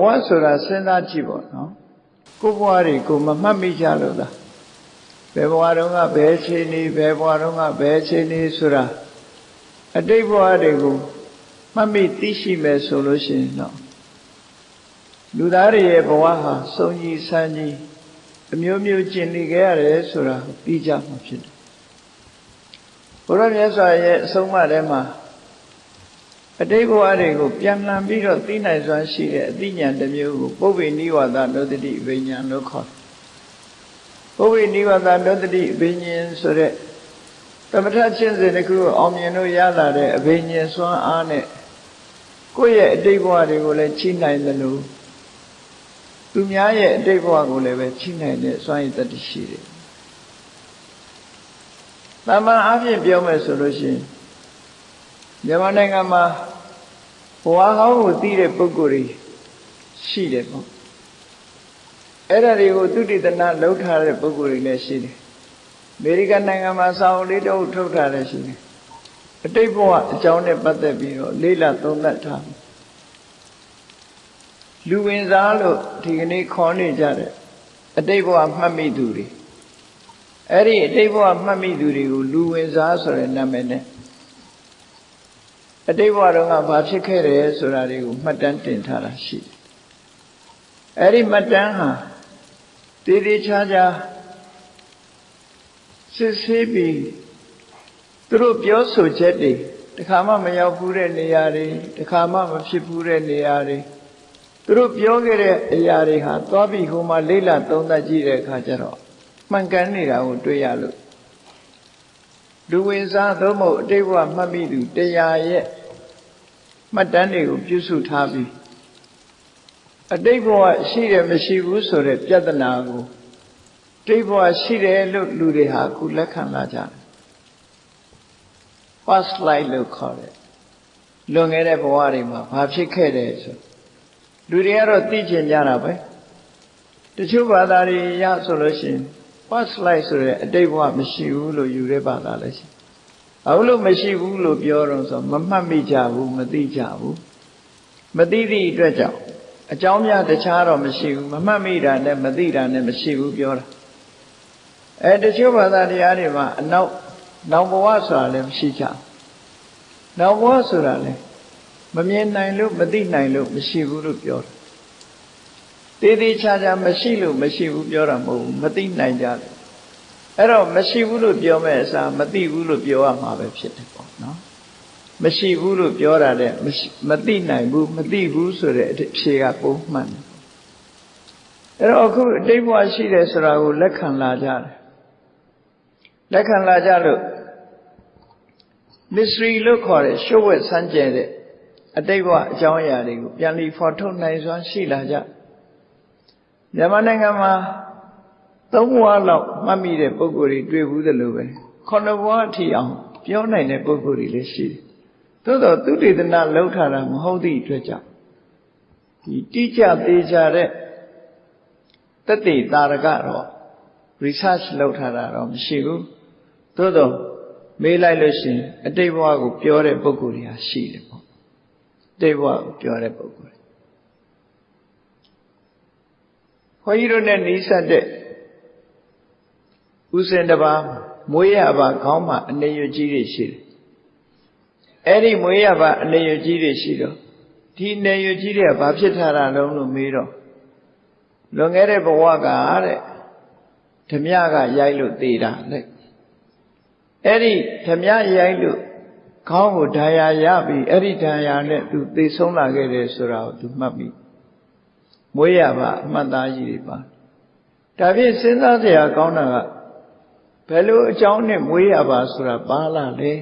ဝဆိုတာစဉ်းစားကြည့်ပေါ့နော်ကိုယ်ဘဝတွေကိုမမှတ်မိကြလို့လားဘယ်ဘဝတုန်းကဘယ်ချိန်နေဘယ်ဘဝတုန်းကဘယ်ချိန်နေဆိုတာအတိတ်ဘဝတွေကိုမှတ်မိသိရှိမယ်ဆိုလို့ရှိရင်တော့လူသားတွေရဲ့ဘဝဟာစုံကြီးဆန်းကြီးအမျိုးမျိုးကျင်နေကြရတယ်ဆိုတာသိကြမှာဖြစ်တယ်ဘုရားမြတ်စွာရဲ့အဆုံးအမထဲမှာ အတိတ်ဘဝတွေကိုပြန်လှန်ပြီးတော့သိနိုင်စွမ်းရှိတဲ့အသိဉာဏ်တစ်မျိုးကိုပုဗ္ဗေနိဝါဒနောတတိဝိညာဉ်လို့ခေါ်တယ်။ပုဗ္ဗေနိဝါဒနောတတိဝိညာဉ်ဆိုတဲ့သမထချင်းစဉ်တစ်ခုအောင်မြင်လို့ရလာတဲ့အဘိညာဉ်စွမ်းအားနဲ့ကိုယ့်ရဲ့အတိတ်ဘဝတွေကိုလည်းချိနိုင်တယ်လို့သူများရဲ့အတိတ်ဘဝကိုလည်းပဲချိနိုင်တဲ့စွမ်းရည်တတ္တိရှိတယ်။တမန်အဖြစ်ပြောမယ်ဆိုလို့ရှိရင်မြန်မာနိုင်ငံမှာ ဘဝဟောင်းကိုသိတဲ့ပုဂ္ဂိုလ်တွေရှိတယ်ပေါ့အဲ့ဒါတွေကိုသူတိတနာလှုပ်ထားတဲ့ပုဂ္ဂိုလ်တွေလည်းရှိတယ်အမေရိကန်နိုင်ငံမှာစာအုပ်လေးတုပ်ထုတ်ထားတယ်ရှိတယ်အတိတ်ဘဝအကြောင်းနဲ့ပတ်သက်ပြီးတော့လေးလာသုံးသပ်ထားလူဝင်စားလို့ဒီကနေ့ခေါ်နေကြတဲ့အတိတ်ဘဝမှတ်မိသူတွေအဲ့ဒီအတိတ်ဘဝမှတ်မိသူတွေကိုလူဝင်စားဆိုတဲ့နာမည်နဲ့ အတိတ်ဘဝတုန်းကဘာဖြစ်ခဲ့တယ်ဆိုတာတွေကိုမှတ်တမ်းတင်ထားတာရှိတယ်။အဲဒီမှတ်တမ်းဟာတည်တည်ချာချာစစ်ဆေးပြီးသူတို့ပြောဆိုချက်တွေတခါမှမရောက်ဘူးတဲ့နေရာတွေတခါမှမဖြစ်ဘူးတဲ့နေရာတွေသူတို့ပြောခဲ့တဲ့အရာတွေဟာသွားပြီးဟိုမှာလိမ့်လာသုံးသပ်ကြည့်တဲ့အခါကျတော့မှန်ကန်နေတာကိုတွေ့ရလို့ လူဝင်စားသို့မဟုတ်အတိတ်ဘဝမှတ်မိသူတရားရဲ့မှတ်တမ်းတွေကိုပြုစုထားပြီးအတိတ်ဘဝရှိတယ်မရှိဘူးဆိုတဲ့ပြဿနာကိုတိတ်ဘဝရှိတယ်လို့လူတွေဟာအခုလက်ခံလာကြတယ် past life လို့ခေါ်တယ်လွန်ခဲ့တဲ့ဘဝတွေမှာဘာဖြစ်ခဲ့တယ်ဆိုလူတွေကတော့သိကျင်ကြတာပဲတချို့ဘာသာတွေရဆိုလို့ရှိရင် past life ဆိုတဲ့အတိတ်ဘဝမရှိဘူးလို့ယူတဲ့ဘာသာလည်းရှိအခုလို့မရှိဘူးလို့ပြောတော့ဆိုမမှတ်မိကြဘူးမသိကြဘူးမသိသည့်အတွက်ကြောင့်အကြောင်းများတခြားတော့မရှိဘူးမမှတ်မိတာနဲ့မသိတာနဲ့မရှိဘူးပြောတာအဲတချို့ဘာသာတရားတွေမှာအနောက်နောက်ဘဝဆိုတာလည်းမရှိကြဘူးနောက်ဘဝဆိုတာလည်းမမြင်နိုင်လို့မသိနိုင်လို့မရှိဘူးလို့ပြောတာ တည်တည်ချာချာမရှိလို့မရှိဘူးပြောတာမဟုတ်ဘူးမသိနိုင်ကြတယ်အဲ့တော့မရှိဘူးလို့ပြောမဲ့အစားမသိဘူးလို့ပြောရမှာပဲဖြစ်တယ်ပေါ့နော်မရှိဘူးလို့ပြောတာတဲ့မသိနိုင်ဘူးမသိဘူးဆိုတဲ့အဖြေကပုံမှန်တယ်အဲ့တော့အခုအတိတ်ဘဝရှိတယ်ဆိုတာကိုလက်ခံလာကြတယ်လက်ခံလာကြလို့ mystery လို့ခေါ်တဲ့ရှုပ်ဝက်ဆန်းကျဲတဲ့အတိတ်ဘဝအကြောင်းအရာတွေကိုပြန်ပြီးဖော်ထုတ်နိုင်စွမ်းရှိလာကြ မြန်မာနိုင်ငံမှာသုံးဘဝလောက်မှတ်မိတဲ့ပုံကိုယ်တွေတွေ့ဘူးသလိုပဲခုနှစ်ဘဝအထိအောင်ပြောနိုင်တဲ့ပုံကိုယ်တွေလည်းရှိတယ်။သို့တော့သူတေသနာလှုပ်ထားတာမဟုတ်သည့်အတွက်ကြောင့်ဒီတိကျသေးကြတဲ့တတိတာရကတော့ research လုပ်ထားတာတော့မရှိဘူး။သို့တော့မေးလိုက်လို့ရှိရင်အတိတ်ဘဝကိုပြောတဲ့ပုံကိုယ်တွေဟာရှိတယ်ပေါ့။တိတ်ဘဝကိုပြောတဲ့ပုံကိုယ်တွေ ခွန်ကြီးတို့နဲ့နီးစပ်တဲ့ဥစဉ်တစ်ပါးမွေးရပါခေါင်းမှာအနေရကြီးတွေရှိတယ်အဲ့ဒီမွေးရပါအနေရကြီးတွေရှိတော့ဒီအနေရကြီးတွေကဘာဖြစ်ထားတာလုံးလို့မေးတော့လွန်ခဲ့တဲ့ဘဝကတဲ့ဓမြကရိုက်လို့သေးတာလေအဲ့ဒီဓမြရိုက်လို့ခေါင်းကိုဓာယာရပြီးအဲ့ဒီဓာယာနဲ့သူသေဆုံးလာခဲ့တယ်ဆိုတာကိုသူမှတ်ပြီး မွေးရပါအမှတ်သားကြီးတွေပါဒါဖြင့်စဉ်းစားစရာကောင်းတာကဘယ်လိုအကြောင်းနဲ့မွေးရပါဆိုတာပါလာလဲ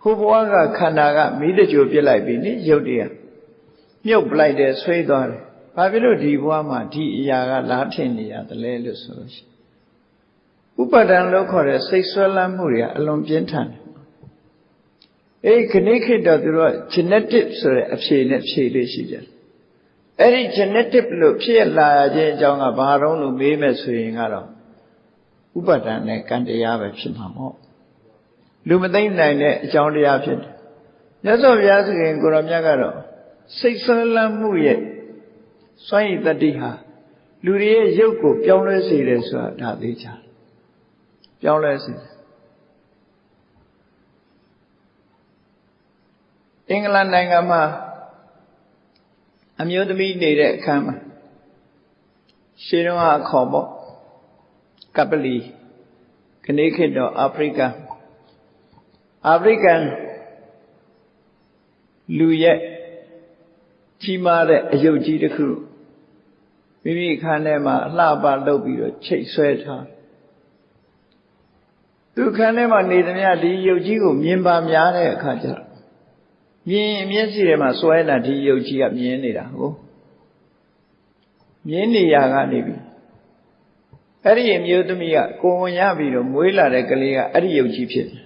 ဟိုဘဝကခန္ဓာကမိတကြိုပြစ်လိုက်ပြီနိရုပ်တရားမြုပ်ပလိုက်တယ်ဆွေးသွားတယ်ဘာဖြစ်လို့ဒီဘဝမှာဒီအရာကလားထင်နေရတယ်လဲလို့ဆိုလို့ရှိဥပါဒံလို့ခေါ်တဲ့စိတ်ဆွဲလန်းမှုတွေကအလွန်ပြင်းထန်တယ်အေးခဏခေတ်တော့သူတို့ genetic ဆိုတဲ့အဖြေနဲ့ဖြေလေးရှိတယ် အဲ့ဒီ genetic လို့ဖြစ်လာခြင်းအကြောင်းကဘာတော့လို့မေးမယ်ဆိုရင်ကတော့ဥပါဒဏ်နဲ့ကံတရားပဲဖြစ်မှာပေါ့လူမသိနိုင်တဲ့အကြောင်းတရားဖြစ်တယ်မြတ်စွာဘုရားသခင်ကိုရောမြတ်ကတော့စိတ်ဆွဲလန်းမှုရဲ့စွန့်ရည်တတိဟာလူတွေရဲ့ရုပ်ကိုပြောင်းလဲစေတယ်ဆိုတာဒါသေးချာပြောင်းလဲစေတယ်အင်္ဂလန်နိုင်ငံမှာ အမျိုးသမီးနေတဲ့အခန်းမှာရှင်းတော့အခေါ်ပေါ့ကပလီခဏခေတ်တော့အာဖရိကအာဖရိကန်လူရဲ့ကြီးမားတဲ့အယုတ်ကြီးတစ်ခုမိမိခန်းထဲမှာအလှပလုပ်ပြီးတော့ချိတ်ဆွဲထားသူခန်းထဲမှာနေသမျှဒီယုတ်ကြီးကိုမြင်ပါများတဲ့အခါကျတော့ မြင်မျက်စိထဲမှာစွဲလာဒီယုတ်ကြီးကမြင်နေတာဟုတ်မြင်နေရကနေပြီအဲ့ဒီအမျိုးသမီးကကိုဝင်ရပြီးတော့မွေးလာတဲ့ကလေးကအဲ့ဒီယုတ်ကြီးဖြစ်တယ်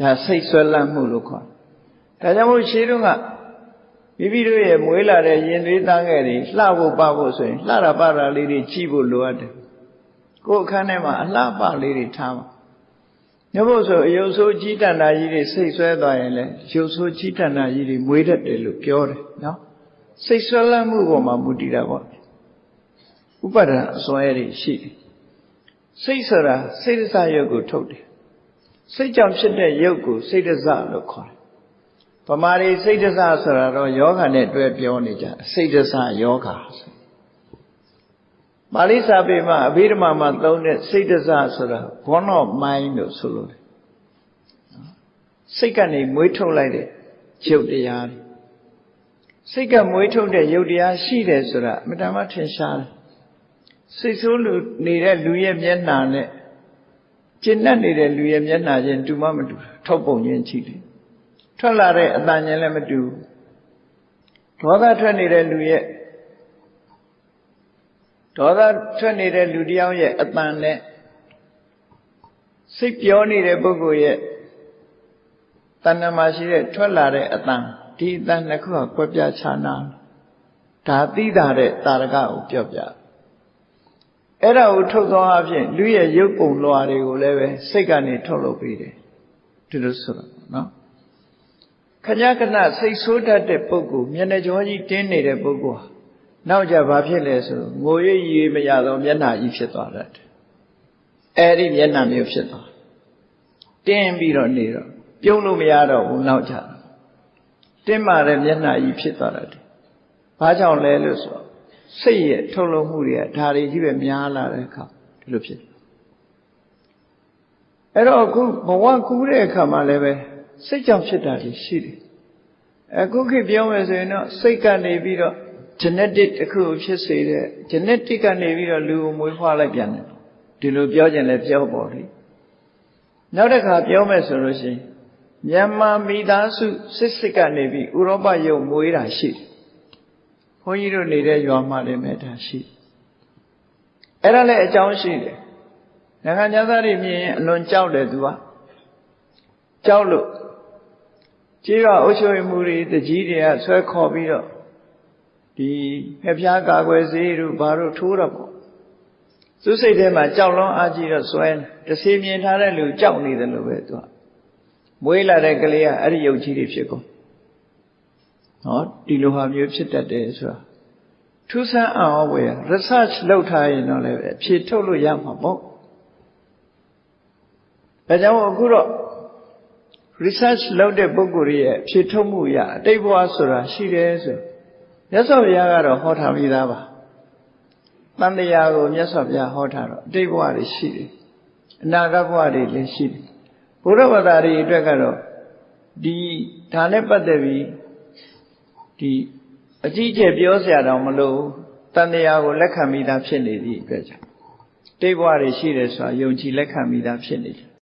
ဒါစိတ်ဆွဲလန့်မှုလို့ခေါ်တယ်ဒါကြောင့်မို့ရှင်းတော့ကမိမိတို့ရဲ့မွေးလာတဲ့ရင်သွေးသားငယ်တွေလှဖို့ပဖို့ဆိုရင်လှတာပတာလေးတွေကြည့်ဖို့လိုအပ်တယ်ကိုယ်အခန်းထဲမှာအလှပလေးတွေထားပါ ညဖို့ဆိုအယုတ်ဆိုးကြီးတန်တာကြီးတွေစိတ်ဆွဲသွားရင်လည်းရုပ်ဆိုးကြီးတန်တာကြီးတွေမွေးတတ်တယ်လို့ပြောတယ်နော်စိတ်ဆွဲလန်းမှုပေါ်မှာမူတည်တာပေါ့ဥပါဒံအစွဲတွေရှိတယ်စိတ်ဆိုတာစိတ်ဒစရုပ်ကိုထုတ်တယ်စိတ်ကြောင့်ဖြစ်တဲ့ရုပ်ကိုစိတ်ဒစလို့ခေါ်တယ်ဗမာတွေစိတ်ဒစဆိုတာတော့ယောဂနဲ့တွဲပြောနေကြစိတ်ဒစယောဂ ပါဠိစာပေမှာအဘိဓမ္မာမှာသုံးတဲ့စိတ်ဒစဆိုတာ born of mind လို့ဆိုလို့စိတ်ကနေမွေးထုတ်လိုက်တဲ့ရုပ်တရားတွေစိတ်ကမွေးထုတ်တဲ့ရုပ်တရားရှိတယ်ဆိုတာအမှန်တမ်းထင်ရှားတယ်စိတ်ဆိုးလူနေတဲ့လူရဲ့မျက်နှာနဲ့ကျဉ်တ်နေတဲ့လူရဲ့မျက်နှာချင်းတူမမတူထုတ်ပုံချင်းကြည့်တယ်ထွက်လာတဲ့အတန်ချင်းလည်းမတူဒေါသထွက်နေတဲ့လူရဲ့ ဒေါသထွက်နေတဲ့လူတယောက်ရဲ့အတန်နဲ့စိတ်ပြောနေတဲ့ပုဂ္ဂိုလ်ရဲ့တဏ္ဍမှာရှိတဲ့ထွက်လာတဲ့အတန်ဒီအတန်နှစ်ခုကကွဲပြားခြားနာဒါသိတာတဲ့တာရကကိုပြောပြအဲ့ဒါကိုထုတ်သောအဖြစ်လူရဲ့ရုပ်ပုံလွှာတွေကိုလည်းပဲစိတ်ကနေထုတ်လုပ်ပေးတယ်ဒီလိုဆိုတော့နော်ခဏခဏစိတ်ဆိုးတတ်တဲ့ပုဂ္ဂိုလ်မျက်နှာကြောကြီးတင်းနေတဲ့ပုဂ္ဂိုလ်ဟာ နောက်ကြဘာဖြစ်လဲဆိုငိုရိပ်ရည်မရသောမျက်နှာကြီးဖြစ်သွားတတ်တယ်အဲ့ဒီမျက်နှာမျိုးဖြစ်သွားတင်းပြီးတော့နေတော့ပြုံးလို့မရတော့ဘူးနောက်ကြတင်းမာတဲ့မျက်နှာကြီးဖြစ်သွားတတ်တယ်ဘာကြောင့်လဲလို့ဆိုတော့စိတ်ရဲ့ထုတ်လုပ်မှုတွေကဒါတွေကြီးပဲများလာတဲ့အခါဒီလိုဖြစ်အဲ့တော့အခုဘဝကူးတဲ့အခါမှာလည်းပဲစိတ်ကြောင့်ဖြစ်တာတွေရှိတယ်အခုခေတ်ပြောမယ်ဆိုရင်တော့စိတ်ကနေပြီးတော့ genetic တစ်ခုဖြစ်စေတဲ့ genetic ကနေပြီးတော့လူကိုမွေးဖွားလိုက်ပြန်တယ်ဒီလိုပြောခြင်းလည်းပြောပေါ်လေနောက်တစ်ခါပြောမယ်ဆိုလို့ရှိရင်မြန်မာမိသားစုစစ်စစ်ကနေပြီးဥရောပရုပ်မွေးတာရှိတယ်ဘုန်းကြီးတို့နေတဲ့ရွာမှာလည်းမဲ့တာရှိအဲ့ဒါလည်းအကြောင်းရှိတယ်နိုင်ငံသားတွေမြင်ရင်အလွန်ကြောက်တယ်သူကကြောက်လို့ကြေးရွာအုပ်ချုပ်မှုတွေတကြီးတွေကဆွဲခေါ်ပြီးတော့ ဒီဖျားကာကွယ်စေးတို့ဘာတို့ထိုးတော့ပေါ့သူစိတ်ထဲမှာကြောက်လွန်းအားကြီးတော့ဆွဲတစီမြင်ထားတဲ့လူကြောက်နေတယ်လို့ပဲသူကမွေးလာတဲ့ကလေးကအဲ့ဒီယုတ်ကြီးတွေဖြစ်ကုန်ဟောဒီလိုဟာမျိုးဖြစ်တတ်တယ်ဆိုတာထူးဆန်းအောင်ဝယ် research လုပ်ထားရင်တော့လည်းဖြေထုတ်လို့ရမှာပေါ့ဒါကြောင့်အခုတော့ research လုပ်တဲ့ပုဂ္ဂိုလ်ရဲ့ဖြေထုတ်မှုရအတိတ်ဘဝဆိုတာရှိတယ်ဆို မြတ်စွာဘုရားကတော့ဟောထားပြီးသားပါတန်တရားကိုမြတ်စွာဘုရားဟောထားတော့အတိတ်ဘဝတွေရှိတယ်အနာဂတ်ဘဝတွေလည်းရှိတယ်ဘုရားဘာသာတွေအတွက်ကတော့ဒီဒါနဲ့ပတ်သက်ပြီးဒီအကြီးကျယ်ပြောစရာတော့မလိုတန်တရားကိုလက်ခံမိသားဖြစ်နေသည့်အတွက်ကြောင့်တိတ်ဘဝတွေရှိတယ်ဆိုတာယုံကြည်လက်ခံမိသားဖြစ်နေတယ်